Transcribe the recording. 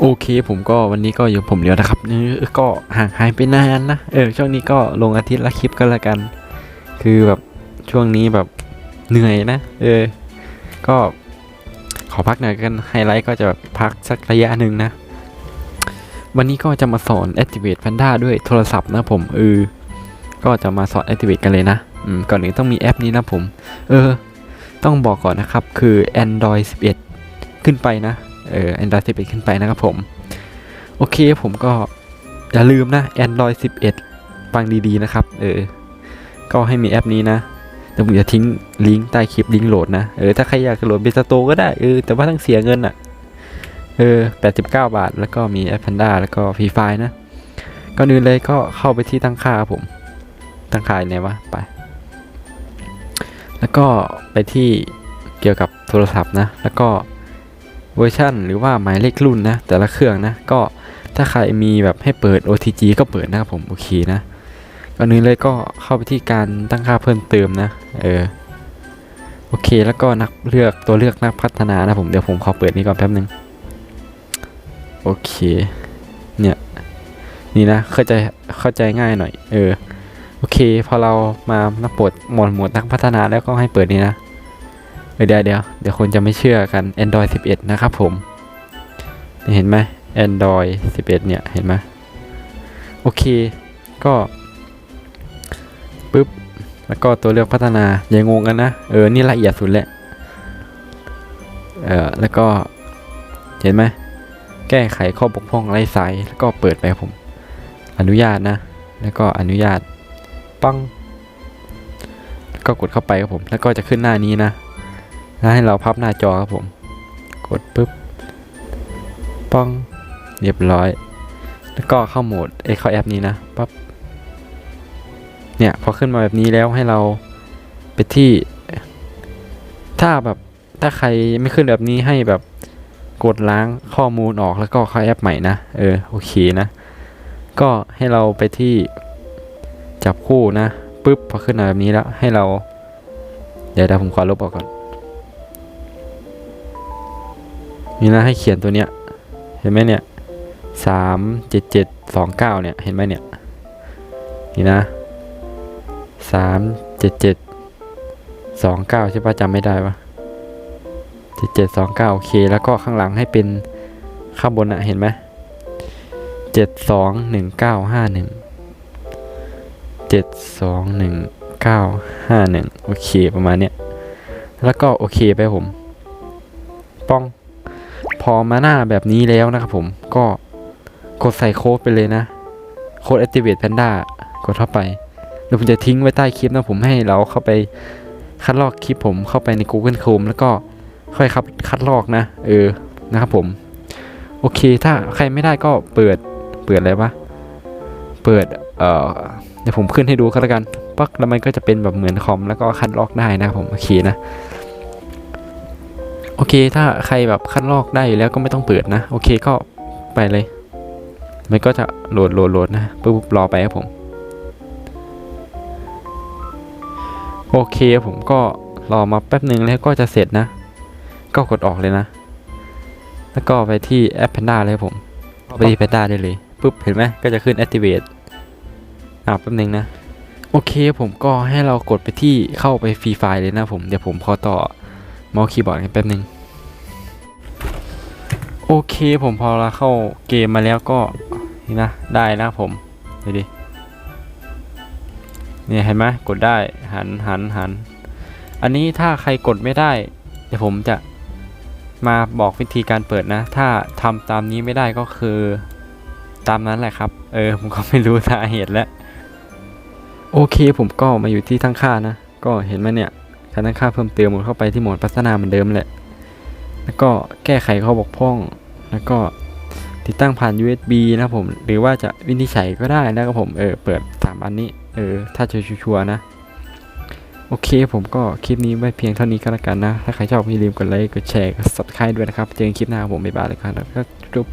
โอเคผมก็วันนี้ก็อยู่ผมเลียวนะครับเออก็ห่างหายไปนานนะเออช่วงนี้ก็ลงอาทิตย์ละคลิปก็แล้วกัน คือแบบช่วงนี้แบบเหนื่อยนะ เออ ก็ขอพักหน่อยกันไฮไลท์ก็จะแบบพักสักระยะหนึ่งนะ วันนี้ก็จะมาสอน Activate Panda ด้วยโทรศัพท์นะผมเออก็จะมาสอน Activate กันเลยนะอืมก่อนอื่นต้องมีแอปนี้นะผม เออ ต้องบอกก่อนนะครับคือ Android 11 ขึ้นไปนะ เออ Android 11 ขึ้นไปนะครับผม โอเคผมก็ อย่าลืมนะ Android 11 ฟังดีๆนะครับ เออ ก็ให้มีแอปนี้นะแต่ผมจะทิ้งลิงก์ใต้คลิปลิงก์โหลดนะ เออ ถ้าใครอยากโหลดเบสโตก็ได้ เออ แต่ว่าต้องเสียเงินอะ่ะ เออ 89 บาท แล้วก็มีแอป Panda แล้วก็ฟรีไฟนะก่อนอื่นเลยก็เข้าไปที่ตั้งค่าผม ตั้งค่าไหนวะ ไป แล้วก็ไปที่เกี่ยวกับโทรศัพท์นะ แล้วก็ เวอร์ชันหรือว่าหมายเลขรุ่นนะ แต่ละเครื่องนะ ก็ถ้าใครมีแบบให้เปิด OTG ก็เปิดนะครับผมโอเคนะก่อนอื่นเลยก็เข้าไปที่การตั้งค่าเพิ่มเติมนะ เออโอเคแล้วก็นักเลือกตัวเลือกนักพัฒนานะผมเดี๋ยวผมขอเปิดนี้ก่อนแป๊บนึงโอเคเนี่ยนี่นะเข้าใจเข้าใจง่ายหน่อย เออโอเค พอเรามานักปลดหมวดหมวดนักพัฒนาแล้วก็ให้เปิดนี้นะ เดี๋ยวเดี๋ยวเดี๋ยวคนจะไม่เชื่อกัน Android 11 นะครับผม เห็นไหม Android 11 เนี่ย เห็นไหมโอเค ก็ปึ๊บ แล้วก็ตัวเลือกพัฒนา อย่างงงกันนะ เออ นี่ละเอียดสุดแหละ เออแล้วก็ เห็นไหม แก้ไขข้อบกพร่องไร้สาย แล้วก็เปิดไปครับผม อนุญาตนะ แล้วก็อนุญาต ปัง แล้วก็กดเข้าไปครับผม แล้วก็จะขึ้นหน้านี้นะ แล้วให้เราพับหน้าจอครับผม กดปุ๊บปังเรียบร้อย แล้วก็เข้าโหมดเอเข้าแอปนี้นะปั๊บเนี่ยพอขึ้นมาแบบนี้แล้วให้เราไปที่ ถ้าแบบถ้าใครไม่ขึ้นแบบนี้ให้แบบกดล้างข้อมูลออกแล้วก็เข้าแอปใหม่นะ เออโอเคนะ ก็ให้เราไปที่จับคู่นะปุ๊บพอขึ้นมาแบบนี้แล้วให้เรา เดี๋ยวเดี๋ยวผมขอลบออกก่อน นี่นะให้เขียนตัวเนี้ย เห็นไหมเนี่ยสามเจ็ดเจ็ดสองเก้าเนี่ย เห็นไหมเนี่ย นี่นะสามเจ็ดเจ็ดสองเก้าใช่ปะจำไม่ได้ปะเจ็ดเจ็ดสองเก้าโอเค แล้วก็ข้างหลังให้เป็นข้างบนอะเห็นไหมเจ็ดสองหนึ่งเก้าห้าหนึ่งเจ็ดสองหนึ่งเก้าห้าหนึ่งโอเคประมาณเนี้ย แล้วก็โอเคไปผม ป้อง พอมาหน้าแบบนี้แล้วนะครับผมก็กดใส่โค้ดไปเลยนะ โค้ด activate panda กดเข้าไปเดี๋ยวผมจะทิ้งไว้ใต้คลิปนะผมให้เราเข้าไปคัดลอกคลิปผมเข้าไปใน Google Chrome แล้วก็ค่อยครับคัดลอกนะ เออนะครับผม โอเคถ้าใครไม่ได้ก็เปิดเปิดอะไรวะเปิดเอ่อเดี๋ยวผมขึ้นให้ดูก็แล้วกันปักแล้วมันก็จะเป็นแบบเหมือนคอมแล้วก็คัดลอกได้นะครับผมโอเคนะ โอเค ถ้าใครแบบคัดลอกได้อยู่แล้วก็ไม่ต้องเปิดนะ โอเคก็ไปเลย มันก็จะโหลดโหลดโหลดนะปุ๊บรอไปครับผม โอเคผมก็รอมาแป๊บหนึ่งแล้วก็จะเสร็จนะ ก็กดออกเลยนะ แล้วก็ไปที่แอป Panda เลยผมไปที่ Panda ได้เลยปุ๊บเห็นไหมก็จะขึ้น activate อ่าแป๊บหนึ่งนะ โอเคผมก็ให้เรากดไปที่เข้าไปฟรีไฟล์เลยนะผม เดี๋ยวผมขอต่อ เมาส์คีย์บอร์ดกันแป๊บหนึ่งโอเคผมพอเราเข้าเกมมาแล้วก็นี่นะ ได้นะผมดูดิเนี่ยเห็นไหมกดได้หันหันหัน อันนี้ถ้าใครกดไม่ได้ เดี๋ยวผมจะมาบอกวิธีการเปิดนะ ถ้าทำตามนี้ไม่ได้ก็คือตามนั้นแหละครับ เออ ผมก็ไม่รู้สาเหตุแล้ว โอเคผมก็มาอยู่ที่ตั้งค่านะ ก็เห็นไหมเนี่ย การตั้งค่าเพิ่มเติมหมดเข้าไปที่โหมดพัฒนาเหมือนเดิมแหละ แล้วก็แก้ไขข้อบกพร่อง แล้วก็ติดตั้งผ่าน USB นะผม หรือว่าจะวินิจฉัยก็ได้นะครับผม เออ เปิดสามอันนี้ เออ ถ้าจะชัวร์นะ โอเค ผมก็คลิปนี้ไว้เพียงเท่านี้ก็แล้วกันนะ ถ้าใครชอบอย่าลืมกดไลค์ กดแชร์ กด subscribe ด้วยนะครับ เจอกันคลิปหน้าผมบ๊ายบายเลยครับแล้วก็จุ๊บ